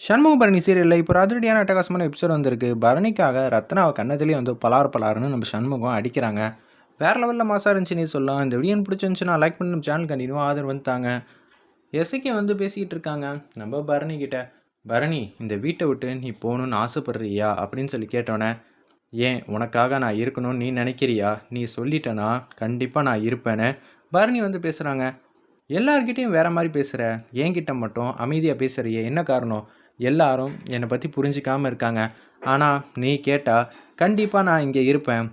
சண்முக பரணி சீரியலில் இப்போ அதிரடியான அட்டகாசமான எபிசோட் வந்திருக்கு. பரணிக்காக ரத்னாவை கண்ணத்துலேயே வந்து பலார் பலாருன்னு நம்ம சண்முகம் அடிக்கிறாங்க. வேறு லெவலில் மாசாக இருந்துச்சு சொல்லலாம். இந்த வீடியோ பிடிச்சிருந்துச்சுன்னா லைக் பண்ணி நம்ம சேனல் கண்டினியூ ஆதரவு வந்துட்டாங்க எஸ்கே வந்து பேசிக்கிட்டு இருக்காங்க. நம்ம பரணி கிட்ட பரணி இந்த வீட்டை விட்டு நீ போகணுன்னு ஆசைப்படுறியா? அப்படின்னு சொல்லி கேட்டோன்னே ஏன் உனக்காக நான் இருக்கணும்னு நீ நினைக்கிறியா? நீ சொல்லிட்டனா? கண்டிப்பாக நான் இருப்பேன்னு. பரணி வந்து பேசுகிறாங்க எல்லார்கிட்டேயும் வேறு மாதிரி பேசுகிற என்கிட்ட மட்டும் அமைதியாக பேசுகிறியே என்ன காரணம்? எல்லாரும் என்னை பற்றி புரிஞ்சிக்காமல் இருக்காங்க. ஆனால் நீ கேட்டால் கண்டிப்பாக நான் இங்கே இருப்பேன்.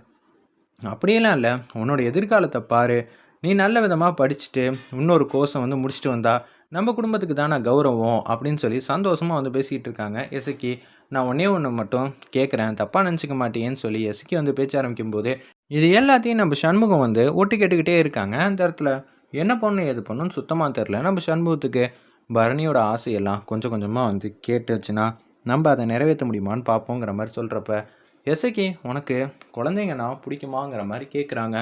அப்படியெல்லாம் இல்லை. உன்னோட எதிர்காலத்தை பாரு. நீ நல்ல விதமாக படிச்சுட்டு இன்னொரு கோர்ஸை வந்து முடிச்சுட்டு வந்தா நம்ம குடும்பத்துக்கு தானே கௌரவம் அப்படின்னு சொல்லி சந்தோஷமாக வந்து பேசிக்கிட்டு இருக்காங்க எசக்கி. நான் ஒன்றே ஒன்று மட்டும் கேட்குறேன் தப்பாக நினச்சிக்க மாட்டேன்னு சொல்லி எசக்கி வந்து பேச்ச ஆரம்பிக்கும்போது இது எல்லாத்தையும் நம்ம சண்முகம் வந்து ஒட்டு கேட்டுக்கிட்டே இருக்காங்க. அந்த இடத்துல என்ன பண்ணும் எது பண்ணுன்னு சுத்தமாக தெரில நம்ம சண்முகத்துக்கு பரணியோட ஆசையெல்லாம் கொஞ்சம் கொஞ்சமாக வந்து கேட்டுச்சுன்னா நம்ம அதை நிறைவேற்ற முடியுமான்னு பார்ப்போங்கிற மாதிரி சொல்கிறப்ப எசக்கி உனக்கு குழந்தைங்கன்னா பிடிக்குமாங்கிற மாதிரி கேட்குறாங்க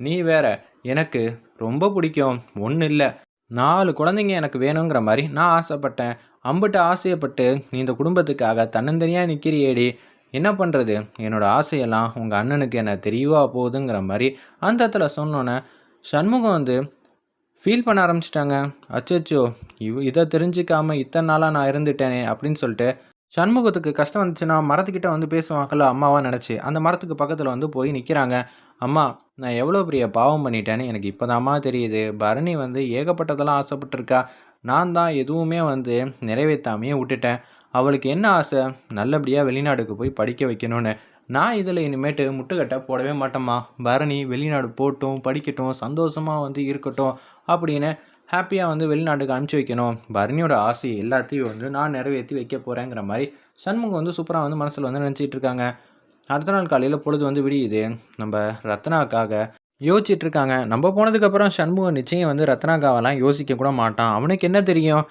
நீ வேற எனக்கு ரொம்ப பிடிக்கும். ஒன்றும் இல்லை. நாலு குழந்தைங்க எனக்கு வேணுங்கிற மாதிரி நான் ஆசைப்பட்டேன். அம்பிட்ட ஆசையப்பட்டு நீ இந்த குடும்பத்துக்காக தன்னந்தனியாக நிற்கிறியேடி என்ன பண்ணுறது என்னோடய ஆசையெல்லாம் உங்கள் அண்ணனுக்கு என்ன தெரியவா போகுதுங்கிற மாதிரி அந்த இடத்துல சொன்னோன்னே சண்முகம் வந்து ஃபீல் பண்ண ஆரம்பிச்சிட்டாங்க. அச்சோ இவ இதை தெரிஞ்சிக்காமல் இத்தனை நாளாக நான் இருந்துட்டேனே அப்படின்னு சொல்லிட்டு சண்முகத்துக்கு கஷ்டம் வந்துச்சுன்னா மரத்துக்கிட்ட வந்து பேசுவாங்கல்ல அம்மாவாக நினச்சி. அந்த மரத்துக்கு பக்கத்தில் வந்து போய் நிற்கிறாங்க அம்மா நான் எவ்வளோ பெரிய பாவம் பண்ணிட்டேன்னு எனக்கு இப்போதாம்மா தெரியுது. பரணி வந்து ஏகப்பட்டதெல்லாம் ஆசைப்பட்டிருக்கா. நான் தான் எதுவுமே வந்து நிறைவேற்றாமையே விட்டுட்டேன். அவளுக்கு என்ன ஆசை? நல்லபடியாக வெளிநாடுக்கு போய் படிக்க வைக்கணும்னு. நான் இதில் இனிமேட்டு முட்டுக்கட்டை போடவே மாட்டேம்மா. பரணி வெளிநாடு போட்டும் படிக்கட்டும் சந்தோஷமாக வந்து இருக்கட்டும் அப்படின்னு ஹாப்பியாக வந்து வெளிநாட்டுக்கு அனுப்பிச்சி வைக்கணும். பரணியோட ஆசை எல்லாத்தையும் வந்து நான் நிறைவேற்றி வைக்க போகிறேங்கிற மாதிரி சண்முகம் வந்து சூப்பராக வந்து மனசில் வந்து நினச்சிட்டு இருக்காங்க. அடுத்த நாள் காலையில் பொழுது வந்து விடியுது. நம்ம ரத்னாக்காக யோசிச்சுட்டு இருக்காங்க. நம்ம போனதுக்கப்புறம் சண்முகம் நிச்சயம் வந்து ரத்னாக்காவெல்லாம் யோசிக்க கூட மாட்டான். அவனுக்கு என்ன தெரியும்?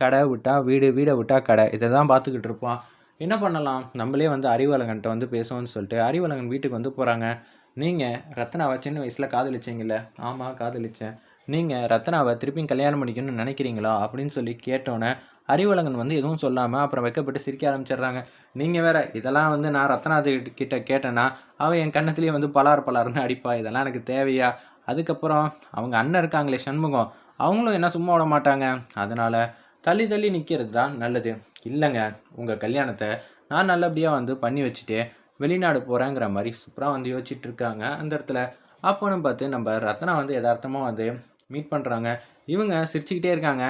கடை விட்டா வீடு வீடை விட்டா கடை. இதை தான் பார்த்துக்கிட்டு இருப்பான். என்ன பண்ணலாம்? நம்மளே வந்து அறிவலகன்கிட்ட வந்து பேசுவோம்னு சொல்லிட்டு அறிவலகன் வீட்டுக்கு வந்து போகிறாங்க நீங்கள் ரத்னாவை சின்ன வயசில் காதலிச்சிங்கல்ல? ஆமாம் காதலிச்சேன். நீங்கள் ரத்னாவை திருப்பியும் கல்யாணம் பண்ணிக்கணும்னு நினைக்கிறீங்களா? அப்படின்னு சொல்லி கேட்டோன்னே அறிவழகன் வந்து எதுவும் சொல்லாமல் அப்புறம் வைக்கப்பட்டு சிரிக்க ஆரம்பிச்சிடுறாங்க. நீங்கள் வேற இதெல்லாம் வந்து நான் ரத்னாது கிட்ட கேட்டேன்னா அவன் என் கண்ணத்துலேயே வந்து பலார் பலார்னு அடிப்பா. இதெல்லாம் எனக்கு தேவையா? அதுக்கப்புறம் அவங்க அண்ணன் இருக்காங்களே சண்முகம் அவங்களும் என்ன சும்மா விட மாட்டாங்க? அதனால் தள்ளி தள்ளி நிற்கிறது தான் நல்லது. இல்லைங்க உங்கள் கல்யாணத்தை நான் நல்லபடியாக வந்து பண்ணி வச்சுட்டு வெளிநாடு போகிறேங்கிற மாதிரி சூப்பராக வந்து யோசிச்சுட்டு இருக்காங்க அந்த இடத்துல. அப்போன்னு பார்த்து நம்ம ரத்னா வந்து யதார்த்தமாக வந்து மீட் பண்ணுறாங்க இவங்க சிரிச்சுக்கிட்டே இருக்காங்க.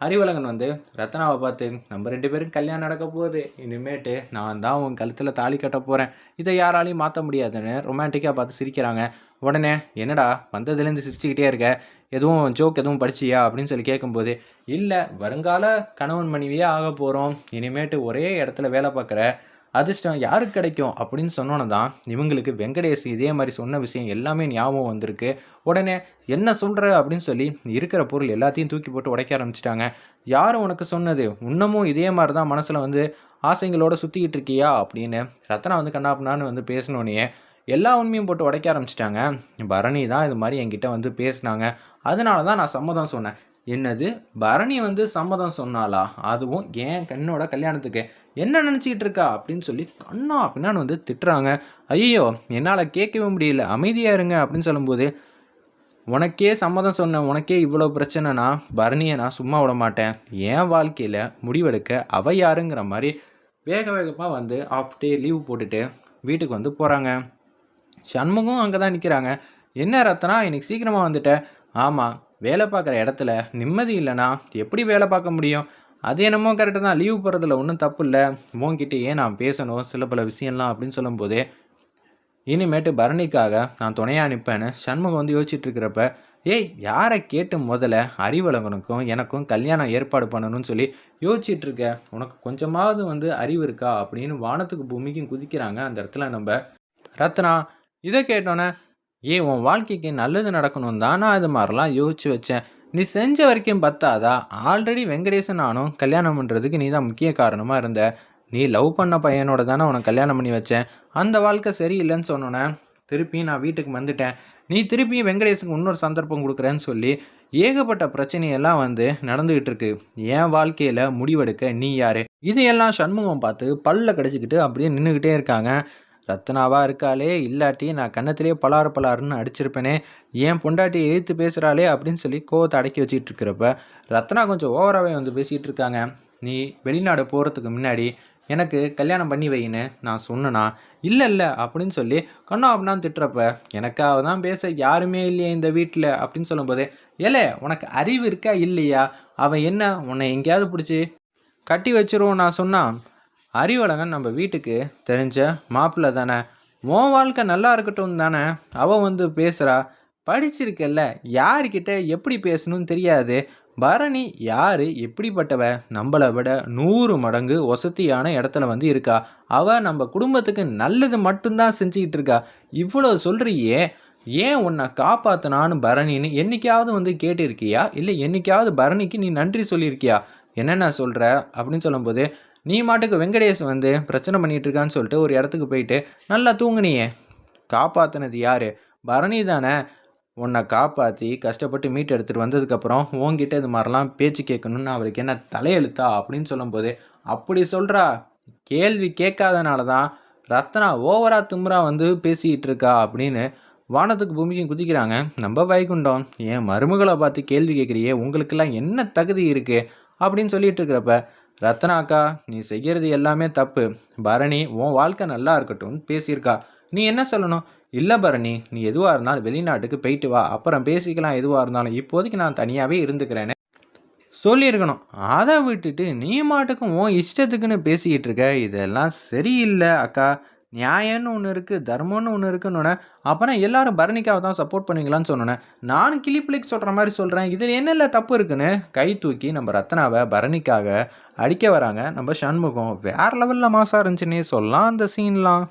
அறிவழகன் வந்து ரத்னாவை பார்த்து நம்ம ரெண்டு பேரும் கல்யாணம் நடக்க போகுது. இனிமேட்டு நான் தான் உன் கழுத்தில் தாலி கட்ட போகிறேன் இதை யாராலையும் மாற்ற முடியாதுன்னு ரொமான்டிக்காக பார்த்து சிரிக்கிறாங்க. உடனே என்னடா வந்ததுலேருந்து சிரிச்சுக்கிட்டே இருக்க? எதுவும் ஜோக் எதுவும் படிச்சியா? அப்படின்னு சொல்லி கேட்கும்போது இல்லை வருங்கால கணவன் மனைவியே ஆக போகிறோம் இனிமேட்டு ஒரே இடத்துல வேலை பார்க்குற அதிர்ஷ்டம் யாருக்கு கிடைக்கும் அப்படின்னு சொன்னோன்னு தான் இவங்களுக்கு வெங்கடேஷ் இதே மாதிரி சொன்ன விஷயம் எல்லாமே ஞாபகம் வந்திருக்கு. உடனே என்ன சொல்கிற அப்படின்னு சொல்லி இருக்கிற பொருள் எல்லாத்தையும் தூக்கி போட்டு உடைக்க ஆரம்பிச்சிட்டாங்க. யார் உனக்கு சொன்னது? இன்னமும் இதே மாதிரி தான் மனசில் வந்து ஆசைங்களோட சுற்றிக்கிட்டு இருக்கியா? அப்படின்னு ரத்னா வந்து கண்ணாப்புனான்னு வந்து பேசினோன்னே எல்லா உண்மையும் போட்டு உடைக்க ஆரம்பிச்சிட்டாங்க. பரணி தான் இது மாதிரி என்கிட்ட வந்து பேசினாங்க. அதனால தான் நான் சம்மதம் சொன்னேன். என்னது? பரணி வந்து சம்மதம் சொன்னாலா அதுவும் ஏன் கண்ணோட கல்யாணத்துக்கு. என்ன நினச்சிக்கிட்டு இருக்கா? அப்படின்னு சொல்லி கண்ணா அப்படின்னு வந்து திட்டுறாங்க. ஐயோ என்னால் கேட்கவே முடியல. அமைதியாக இருங்க அப்படின்னு சொல்லும்போது உனக்கே சம்மதம் சொன்ன உனக்கே இவ்வளோ பிரச்சனைனா பரணியை நான் சும்மா விட மாட்டேன். என் வாழ்க்கையில் முடிவெடுக்க அவ யாருங்கிற மாதிரி வேக வேகமாக வந்து ஆஃப் டே லீவ் போட்டுட்டு வீட்டுக்கு வந்து போகிறாங்க சண்முகம் அங்கே தான் நிற்கிறாங்க என்ன ரத்தனா இன்னைக்கு சீக்கிரமாக வந்துட்டேன் ஆமாம் வேலை பார்க்குற இடத்துல நிம்மதி இல்லைனா எப்படி வேலை பார்க்க முடியும்? அது என்னமோ கரெக்டு தான். லீவ் போகிறதுல ஒன்றும் தப்பு இல்லை. உங்ககிட்டயே நான் பேசணும் சில பல விஷயம்லாம் அப்படின்னு சொல்லும்போதே இனிமேட்டு பரணிக்காக நான் துணையாக நிற்பேன்னு சண்முகம் வந்து யோசிச்சுட்டு இருக்கிறப்ப ஏய் யாரை கேட்டு முதல்ல அறிவழகனுக்கும் எனக்கும் கல்யாணம் ஏற்பாடு பண்ணணும்னு சொல்லி யோசிச்சுட்டு இருக்க. உனக்கு கொஞ்சமாவது வந்து அறிவு இருக்கா அப்படின்னு வானத்துக்கு பூமிக்கும் குதிக்கிறாங்க அந்த இடத்துல நம்ம ரத்னா. இதை கேட்டோன்னே ஏன் உன் வாழ்க்கைக்கு நல்லது நடக்கணும் தான் நான் இது மாதிரிலாம் யோசிச்சு வச்சேன். நீ செஞ்ச வரைக்கும் பத்தாதா? ஆல்ரெடி வெங்கடேசன் நானும் கல்யாணம் பண்ணுறதுக்கு நீ தான் முக்கிய காரணமாக இருந்த. நீ லவ் பண்ண பையனோட தானே உனக்கு கல்யாணம் பண்ணி வச்சேன். அந்த வாழ்க்கை சரியில்லைன்னு சொன்னோன்னே திருப்பி நான் வீட்டுக்கு வந்துட்டேன். நீ திருப்பியும் வெங்கடேஷுக்கு இன்னொரு சந்தர்ப்பம் கொடுக்குறேன்னு சொல்லி ஏகப்பட்ட பிரச்சனையெல்லாம் வந்து நடந்துகிட்டு இருக்கு. என் வாழ்க்கையில் முடிவெடுக்க நீ யாரு? இதையெல்லாம் சண்முகம் பார்த்து பல்ல கடிச்சிக்கிட்டு அப்படியே நின்றுக்கிட்டே இருக்காங்க. ரத்னாவாக இருக்காளே இல்லாட்டி நான் கன்னத்திலே பலாறு பலாறுன்னு அடிச்சிருப்பேனே ஏன் பொண்டாட்டி எழுத்து பேசுகிறாளே அப்படின்னு சொல்லி கோவத்தை அடக்கி வச்சுட்டு இருக்கிறப்ப ரத்னா கொஞ்சம் ஓவராகவே வந்து பேசிகிட்டு இருக்காங்க நீ வெளிநாடு போகிறதுக்கு முன்னாடி எனக்கு கல்யாணம் பண்ணி வைன்னு நான் சொன்னனா இல்லை இல்லை அப்படின்னு சொல்லி கண்ணா அப்படின்னா திட்டுறப்ப எனக்காக தான் பேச யாருமே இல்லையே இந்த வீட்டில் அப்படின்னு சொல்லும்போது ஏலே உனக்கு அறிவு இருக்கா இல்லையா? அவன் என்ன உன்னை எங்கேயாவது பிடிச்சி கட்டி வச்சிருவோம் நான் சொன்னான். அறிவழகன் நம்ம வீட்டுக்கு தெரிஞ்ச மாப்பிள்ளை தானே. உன் வாழ்க்கை நல்லா இருக்கட்டும் தானே. அவள் வந்து பேசுகிறா படிச்சிருக்கல்ல. யார்கிட்ட எப்படி பேசணும்னு தெரியாது. பரணி யார்? எப்படிப்பட்டவ? நம்மளை விட நூறு மடங்கு வசதியான இடத்துல வந்து இருக்கா. அவள் நம்ம குடும்பத்துக்கு நல்லது மட்டும்தான் செஞ்சுக்கிட்டு இருக்கா. இவ்வளோ சொல்கிறியே ஏன் உன்னை காப்பாற்றினான்னு பரணின்னு என்னைக்காவது வந்து கேட்டிருக்கியா? இல்லை என்னைக்காவது பரணிக்கு நீ நன்றி சொல்லியிருக்கியா? என்னென்ன சொல்கிற அப்படின்னு சொல்லும்போது நீ மாட்டுக்கு வெங்கடேஷ் வந்து பிரச்சனை பண்ணிட்டு இருக்கான்னு சொல்லிட்டு ஒரு இடத்துக்கு போயிட்டு நல்லா தூங்குனியே. காப்பாற்றினது யார்? பரணி தானே. உன்னை காப்பாற்றி கஷ்டப்பட்டு மீட் எடுத்துகிட்டு வந்ததுக்கப்புறம் உன்கிட்ட இது மாதிரிலாம் பேச்சு கேட்கணுன்னு அவருக்கு என்ன தலையெழுத்தா? அப்படின்னு சொல்லும்போது அப்படி சொல்கிறா கேள்வி கேட்காதனால தான் ரத்னா ஓவரா திமுறா வந்து பேசிக்கிட்டு இருக்கா அப்படின்னு வானத்துக்கு பூமிக்கும் குதிக்கிறாங்க. நம்ம வைகுண்டம் என் மருமகளை பார்த்து கேள்வி கேட்குறியே. உங்களுக்கெல்லாம் என்ன தகுதி இருக்குது அப்படின்னு சொல்லிட்டு இருக்கிறப்ப ரத்னாக்கா நீ செய்கிறது எல்லாமே தப்பு. பரணி உன் வாழ்க்கை நல்லா இருக்கட்டும்னு பேசியிருக்கா. நீ என்ன சொல்லணும்? இல்லை பரணி நீ எதுவாக இருந்தாலும் வெளிநாட்டுக்கு போயிட்டு வா. அப்புறம் பேசிக்கலாம் எதுவாக இருந்தாலும் இப்போதைக்கு நான் தனியாகவே இருந்துக்கிறேன்னு சொல்லியிருக்கணும். அதை விட்டுட்டு நீ மாட்டுக்கும் உன் இஷ்டத்துக்குன்னு பேசிக்கிட்டு இருக்க. இதெல்லாம் சரியில்லை அக்கா. நியாயம்னு ஒன்று இருக்குது தர்மம்னு ஒன்று இருக்குன்னு அப்போனா எல்லாரும் பரணிக்காவை தான் சப்போர்ட் பண்ணுவீங்களான்னு சொன்னேன் நான் கிளிப்பிளிக்கு சொல்கிற மாதிரி சொல்கிறேன் இதில் என்னென்ன தப்பு இருக்குன்னு? கை தூக்கி நம்ம ரத்னாவை பரணிக்காக அடிக்க வராங்க நம்ம சண்முகம். வேறு லெவலில் மாசாக இருந்துச்சுன்னே சொல்லலாம் அந்த சீன்லாம்